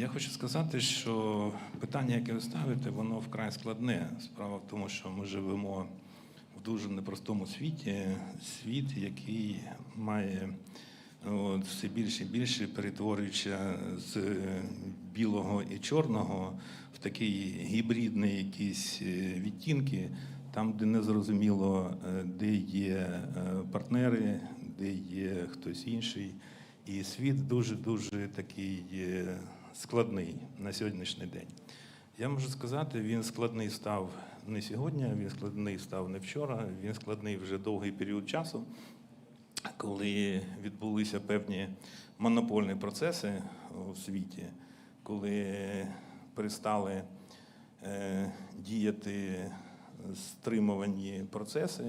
Я хочу сказати, що питання, яке ви ставите, воно вкрай складне. Справа в тому, що ми живемо в дуже непростому світі, світ, який має от, все більше і більше перетворюючи з білого і чорного в такий гібридний якісь е, відтінки, там, де не зрозуміло, е, де є е, партнери, де є хтось інший. І світ дуже-дуже такий е, складний на сьогоднішній день. Я можу сказати, він складний став не сьогодні, він складний став не вчора, він складний вже довгий період часу, коли відбулися певні монопольні процеси у світі, коли перестали е, діяти стримувані процеси.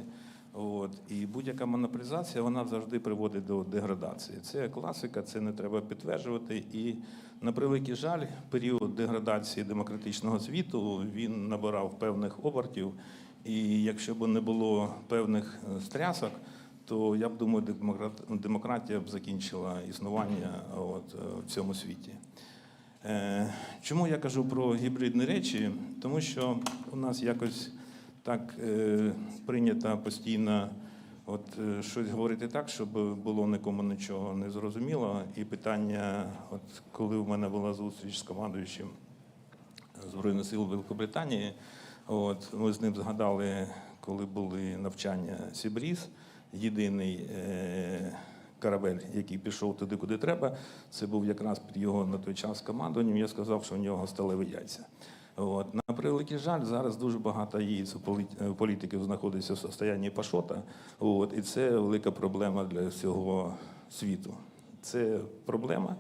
От. І будь-яка монополізація вона завжди приводить до деградації. Це класика, це не треба підтверджувати. І на превеликий жаль, період деградації демократичного світу він набирав певних обертів. І якщо б не було певних е, стрясок, то я б думаю, демократ- демократія б закінчила існування от, е, в цьому світі. Е, Чому я кажу про гібридні речі? Тому що у нас якось так е, прийнято постійно от, е, щось говорити так, щоб було нікому нічого не зрозуміло. І питання, от коли в мене була зустріч з командуючим Збройних сил Великобританії, от, ми з ним згадали, коли були навчання Сібріз, єдиний е, корабель, який пішов туди, куди треба. Це був якраз під його на той час командуванням. Я сказав, що у нього сталеві яйця. От. На превеликий жаль, зараз дуже багато яєць політиків знаходиться в состоянні пашота. От. І це велика проблема для всього світу. Це проблема,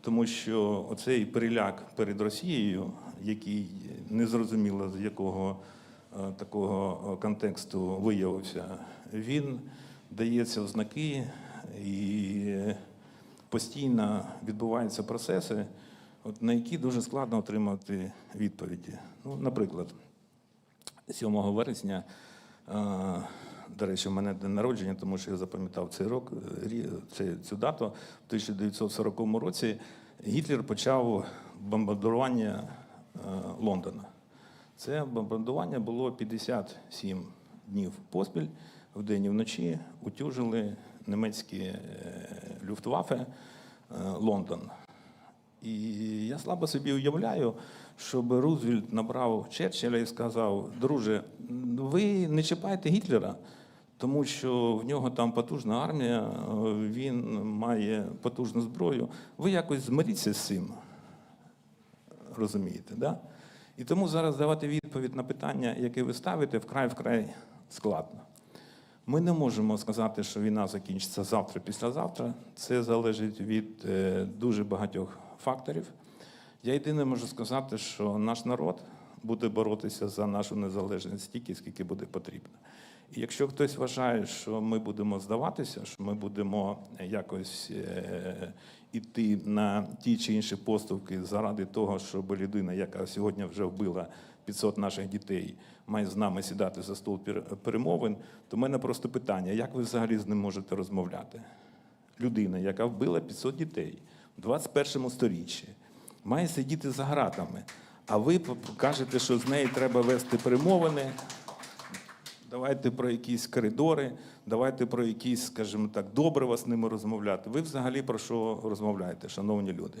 тому що оцей переляк перед Росією, який незрозуміло з якого е, такого е, контексту виявився, він дається в знаки і постійно відбуваються процеси, от, на які дуже складно отримати відповіді. Ну, наприклад, 7 вересня, до речі, в мене день народження, тому що я запам'ятав цей рок, е, цю дату. В 1940 році Гітлер почав бомбардування е, Лондона. Це бомбардування було 57 днів поспіль, вдень і вночі утюжили німецькі е, люфтваффе е, Лондон. І я слабо собі уявляю, щоб Рузвельт набрав Черчилля і сказав: друже, ви не чіпайте Гітлера, тому що в нього там потужна армія, він має потужну зброю. Ви якось змиріться з цим. Розумієте, да? І тому зараз давати відповідь на питання, яке ви ставите, вкрай-вкрай складно. Ми не можемо сказати, що війна закінчиться завтра, післязавтра. Це залежить від е, дуже багатьох факторів. Я єдине можу сказати, що наш народ буде боротися за нашу незалежність стільки, скільки буде потрібно. Якщо хтось вважає, що ми будемо здаватися, що ми будемо якось е, іти на ті чи інші поступки заради того, щоб людина, яка сьогодні вже вбила 500 наших дітей, має з нами сідати за стол пер- перемовин, то в мене просто питання: як ви взагалі з ним можете розмовляти? Людина, яка вбила 500 дітей в 21 сторіччі, має сидіти за гратами. А ви кажете, що з нею треба вести перемовини. Давайте про якісь коридори, давайте про якісь, скажімо так, добре з ними розмовляти. Ви взагалі про що розмовляєте, шановні люди?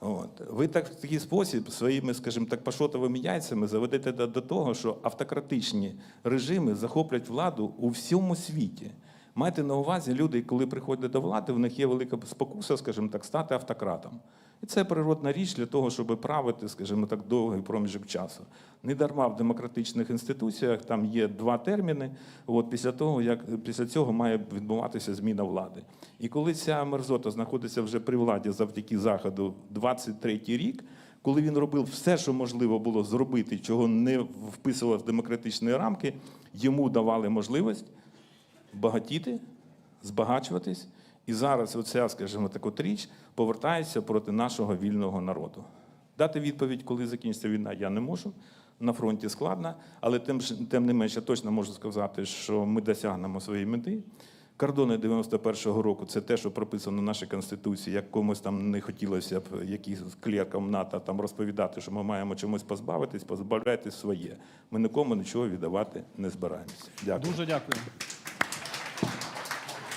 От. Ви так в такий спосіб своїми, скажімо так, пашотовими яйцями заведете до того, що автократичні режими захоплять владу у всьому світі. Майте на увазі, люди, коли приходять до влади, в них є велика спокуса, скажімо так, стати автократом. І це природна річ для того, щоб правити, скажімо так, довгий проміжок часу. Не дарма в демократичних інституціях там є два терміни. От після того, як після цього має відбуватися зміна влади. І коли ця мерзота знаходиться вже при владі завдяки заходу 23-й рік, коли він робив все, що можливо було зробити, чого не вписував в демократичні рамки, йому давали можливість багатіти, збагачуватись. І зараз оця, скажімо так, от річ повертається проти нашого вільного народу. Дати відповідь, коли закінчиться війна, я не можу. На фронті складно, але тим, тим не менше точно можу сказати, що ми досягнемо своєї мети. Кордони 91-го року це те, що прописано в нашій конституції. Як комусь там не хотілося б якийсь клеркам НАТО там розповідати, що ми маємо чомусь позбавитись, позбавляйтесь своє. Ми нікому нічого віддавати не збираємося. Дякую. Дуже дякую.